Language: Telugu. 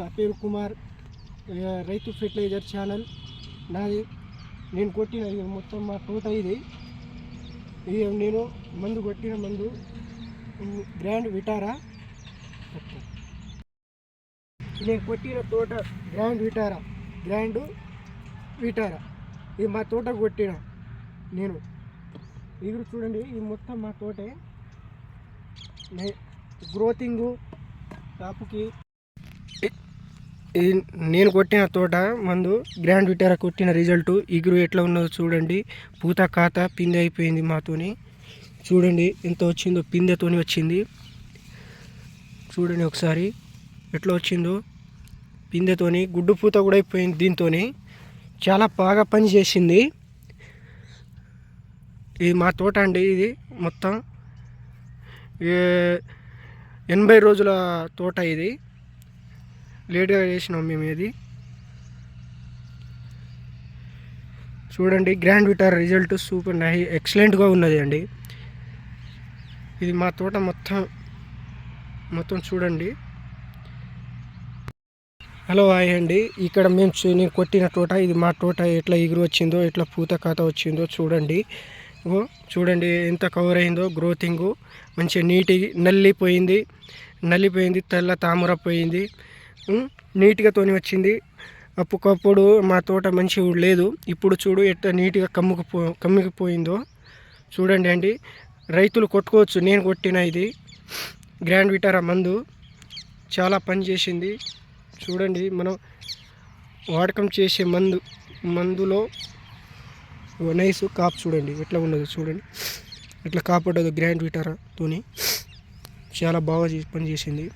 నా పేరు కుమార్. రైతు ఫెర్టిలైజర్ ఛానల్. నాది నేను కొట్టిన మొత్తం మా తోట ఇది. ఇది నేను మందు కొట్టిన మందు గ్రాండ్ విటారా? నేను కొట్టిన తోట గ్రాండ్ విటారా? Grand Vitara? ఇది మా తోట కొట్టిన నేను. ఇది చూడండి ఇది మొత్తం మా తోటే. గ్రోతింగు కాపుకి ఇది నేను కొట్టిన తోట మందు గ్రాండ్ విటారా కొట్టిన రిజల్ట్. ఇగురు ఎట్లా ఉన్నదో చూడండి. పూత కాత పిందె అయిపోయింది మాతోని. చూడండి ఎంత వచ్చిందో పిందెతోని వచ్చింది. చూడండి ఒకసారి ఎట్లా వచ్చిందో. పిందెతోని గుడ్డు పూత కూడా అయిపోయింది దీంతోని. చాలా బాగా పని చేసింది. ఇది మా తోట అండి ఇది మొత్తం. ఏ- ఎనభై రోజుల తోట ఇది. లేట్గా చేసినాం మేము ఇది చూడండి గ్రాండ్ విటార్ రిజల్ట్ సూపర్ నై ఎక్సలెంట్గా ఉన్నది అండి. ఇది మా తోట మొత్తం మొత్తం చూడండి. హలో హాయ్ అండి. ఇక్కడ మేము నేను కొట్టిన తోట ఇది మా తోట ఎట్లా ఎగురు వచ్చిందో ఎట్లా పూత కాత వచ్చిందో చూడండి. ఓ చూడండి ఎంత కవర్ అయిందో గ్రోతింగు. మంచిగా నీటి నల్లిపోయింది నల్లిపోయింది తెల్ల తామర పోయింది. నీట్గా తోని వచ్చింది. అప్పుకప్పుడు మా తోట మంచిగా లేదు. ఇప్పుడు చూడు ఎట్లా నీట్గా కమ్ముకుపో కమ్ముకుపోయిందో. చూడండి అండి. రైతులు కొట్టుకోవచ్చు. నేను కొట్టిన ఇది. గ్రాండ్ విటారా మందు. చాలా పని చేసింది. చూడండి మనం వాడకం చేసే మందు మందులో నైస్ కాపు చూడండి. ఎట్లా ఉండదు చూడండి. ఎట్లా కాపాడదు గ్రాండ్ విటారాతోని చాలా బాగా చే- పని చేసింది.